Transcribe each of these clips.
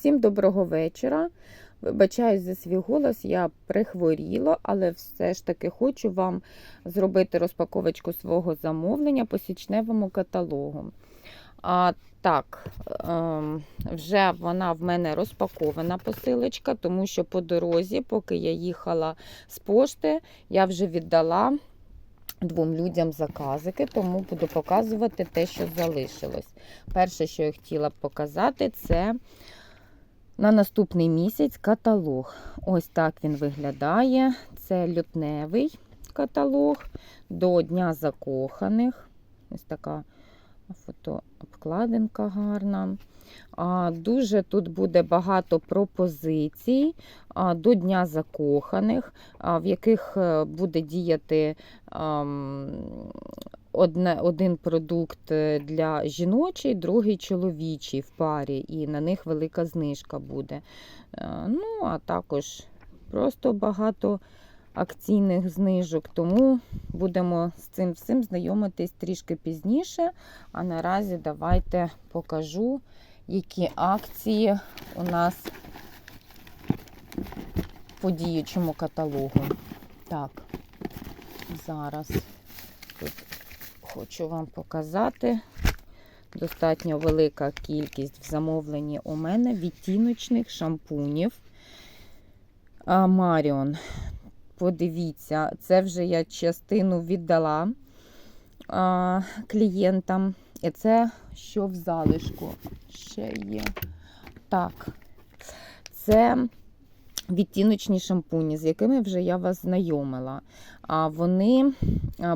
Всім доброго вечора. Вибачаюсь за свій голос, я прихворіла, але все ж таки хочу вам зробити розпаковочку свого замовлення по січневому каталогу. А, так, ем, вже вона в мене розпакована посилочка, тому що по дорозі, поки я їхала з пошти, я вже віддала двом людям заказики, тому буду показувати те, що залишилось. Перше, що я хотіла показати, це на наступний місяць каталог. Ось так він виглядає. Це лютневий каталог до Дня закоханих. Ось така фотообкладинка гарна. А, Дуже тут буде багато пропозицій а, до Дня закоханих, а, в яких е, буде діяти ам, одне, один продукт е, для жіночий, другий чоловічий в парі, і на них велика знижка буде. Е, Ну, а також просто багато акційних знижок, тому будемо з цим всім знайомитись трішки пізніше. А наразі давайте покажу, які акції у нас по діючому каталогу. Так, зараз хочу вам показати. Достатньо велика кількість в замовленні у мене відтіночних шампунів. Маріон. Подивіться, це вже я частину віддала а, клієнтам. І це що в залишку ще є. Так, це відтіночні шампуні, з якими вже я вас знайомила. Вони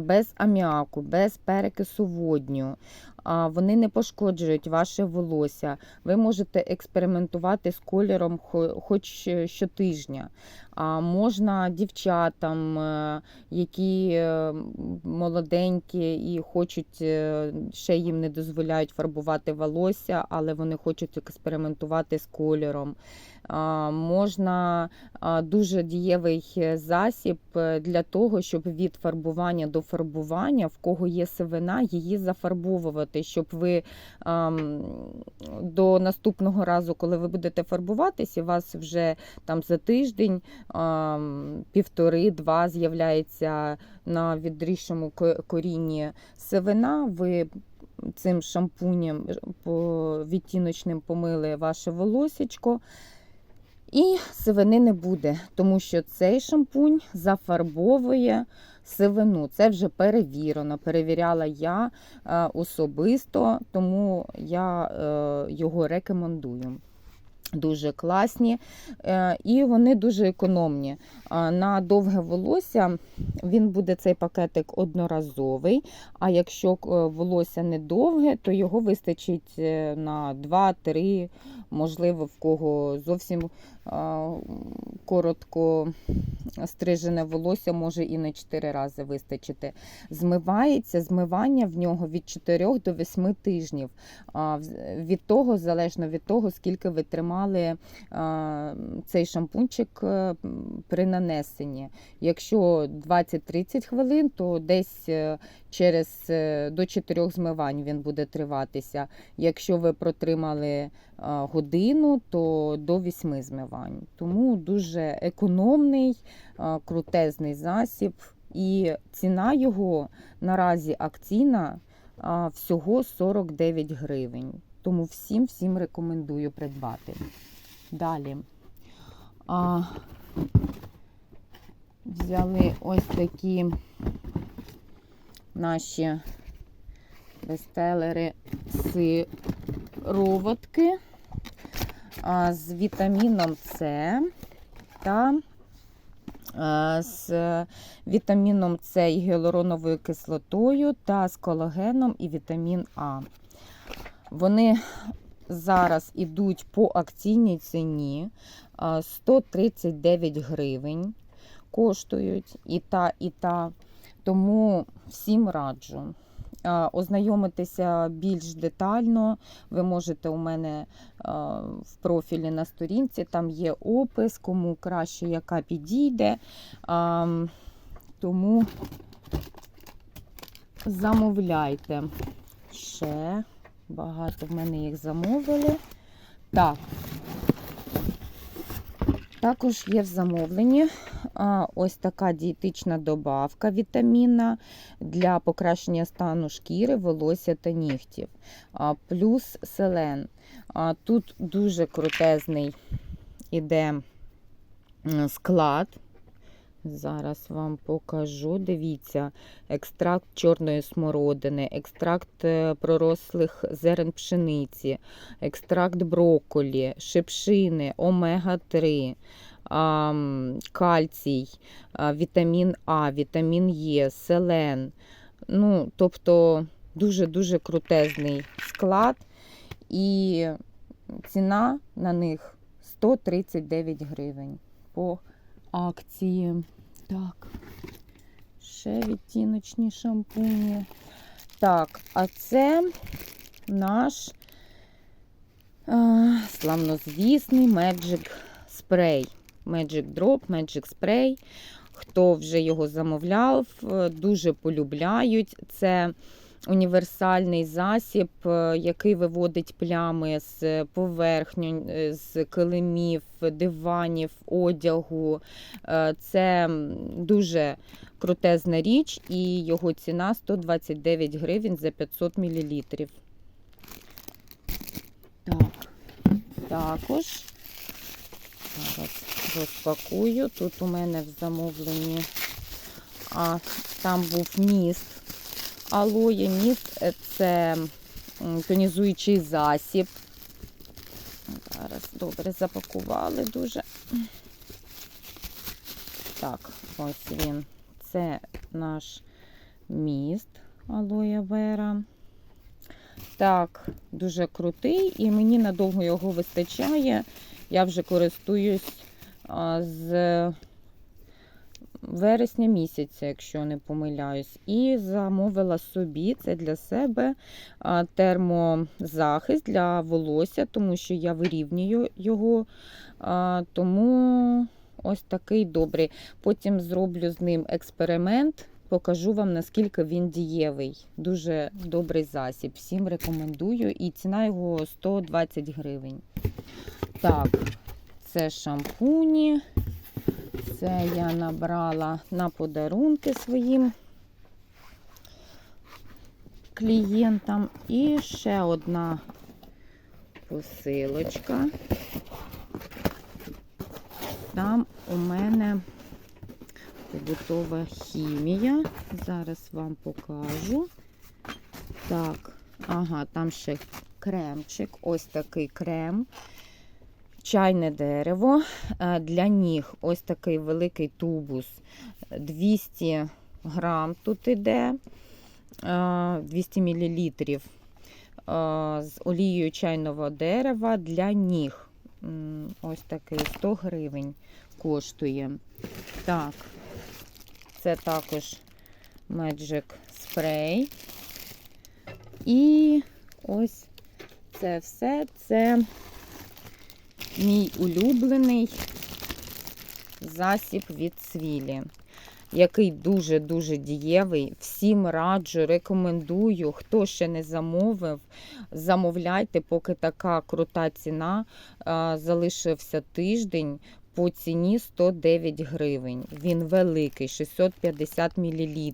без аміаку, без перекису водню. А Вони не пошкоджують ваше волосся. Ви можете експериментувати з кольором хоч щотижня. А Можна дівчатам, е, які е, молоденькі і хочуть, е, ще їм не дозволяють фарбувати волосся, але вони хочуть експериментувати з кольором. Можна дуже дієвий засіб для того, щоб від фарбування до фарбування, в кого є сивина, її зафарбовувати, щоб ви до наступного разу, коли ви будете фарбуватись, і у вас вже там за тиждень півтори-два з'являється на відрішому корінні сивина. ви Цим шампунем відтіночним помили ваше волосечко. І сивини не буде, тому що цей шампунь зафарбовує сивину. Це вже перевірено. Перевіряла я е, особисто, тому я е, його рекомендую. Дуже класні е, і вони дуже економні. На довге волосся він буде цей пакетик одноразовий. А якщо волосся не довге, то його вистачить на 2-3, можливо, в кого зовсім коротко стрижене волосся може і на 4 рази вистачити. Змивається, змивання в нього від 4 до 8 тижнів. Від того, залежно від того, скільки ви тримали цей шампунчик е, при нанесенні. Якщо 20-30 хвилин, то десь е, через е, до 4 змивань він буде триватися. Якщо ви протримали годину, то до 8 змивань. Тому дуже економний, крутезний засіб. І ціна його наразі акційна всього 49 гривень. Тому всім всім рекомендую придбати. Далі а, взяли ось такі наші бестселери сироватки з вітаміном С та з вітаміном С і гіалуроновою кислотою та з колагеном і вітамін А. Вони зараз ідуть по акційній ціні 139 гривень коштують і та, і та. Тому всім раджу. Ознайомитися більш детально, ви можете у мене в профілі на сторінці, там є опис, кому краще яка підійде. Тому замовляйте ще. Багато в мене їх замовили. Так, Також є в замовленні ось така дієтична добавка вітамінна для покращення стану шкіри, волосся та нігтів. Плюс селен. Тут дуже крутезний іде склад. Зараз вам покажу. Дивіться, екстракт чорної смородини, екстракт е, пророслих зерен пшениці, екстракт брокколі, шипшини, омега-3, кальцій, вітамін А, вітамін Е, селен. Ну, тобто дуже-дуже крутезний склад. І ціна на них 139 гривень по акції. Так, ще відтіночні шампуні. Так, а це наш а, славнозвісний Magic Spray. Magic Drop, Magic Spray. Хто вже його замовляв, е, дуже полюбляють. Це універсальний засіб, е, який виводить плями з поверхню, е, з килимів, диванів, одягу. Е, Це дуже крутезна річ, і його ціна 129 гривень за 500 мл. Так, також зараз розпакую. Тут у мене в замовленні, а там був міст. Алоє міст е, це тонізуючий засіб. Зараз добре запакували дуже. Так, ось він. Це наш міст алоє вера. Так, дуже крутий, і мені надовго його вистачає. Я вже користуюсь з вересня місяця, якщо не помиляюсь, і замовила собі це для себе термозахист для волосся, тому що я вирівнюю його. Тому ось такий добрий. Потім зроблю з ним експеримент. Покажу вам, наскільки він дієвий. Дуже добрий засіб. Всім рекомендую. І ціна його 120 гривень. Так, це шампуні. Це я набрала на подарунки своїм клієнтам. І ще одна посилочка. Там у мене побутова хімія. Зараз вам покажу. Так, ага, там ще кремчик. Ось такий крем. Чайне дерево е, для ніг. Ось такий великий тубус. 200 грам тут іде, е, 200 мл з олією чайного дерева для ніг. Ось такий 100 гривень коштує. Так, це також Magic Spray. І ось це все. Це мій улюблений засіб від цвілі, який дуже-дуже дієвий. Всім раджу, рекомендую. Хто ще не замовив, замовляйте, поки така крута ціна. Залишився тиждень. По ціні 109 гривень. Він великий, 650 мл.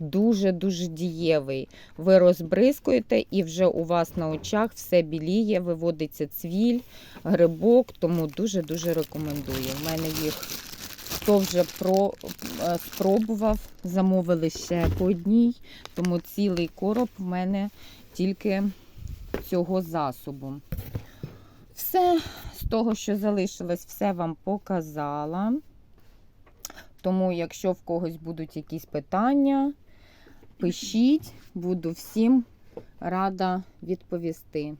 Дуже-дуже дієвий. Ви розбризкуєте і вже у вас на очах все біліє, виводиться цвіль, грибок, тому дуже-дуже рекомендую. У мене їх хто вже про, е, спробував, замовили ще по одній, тому цілий короб в мене тільки цього засобу. Все того, що залишилось, все вам показала. Тому, якщо в когось будуть якісь питання, пишіть, буду всім рада відповісти.